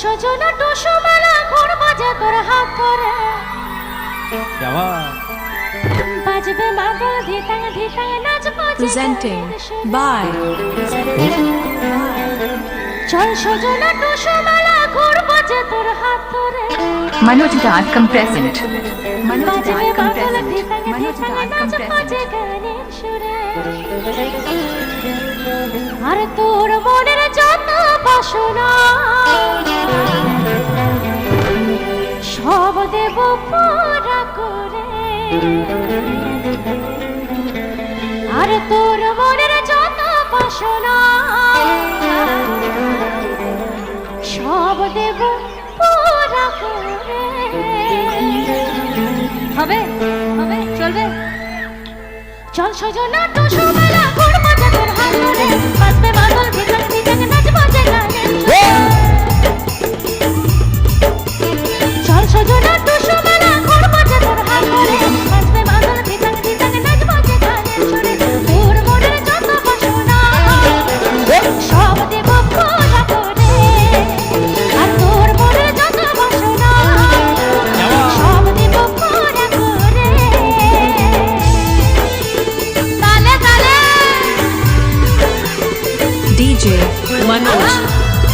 সজনা টসমালা ঘর বাজা তোর হাত ধরে। বাজবে মাগল ধিতাং ধিতাং নাচবো প্রেজেন্টিং বাই চল সজনা টসমালা ঘর বাজা তোর হাত ধরে। মনোজ দাসকম মনোজ মনোজ আর তোর মনের যত বাসনা। সব দেব পুরা করে। আর তোর মনের যত বাসনা, সব দেব পুরা করে। হবে হবে, চলবে। চল সজনা তো সবেলা ঘুর যখন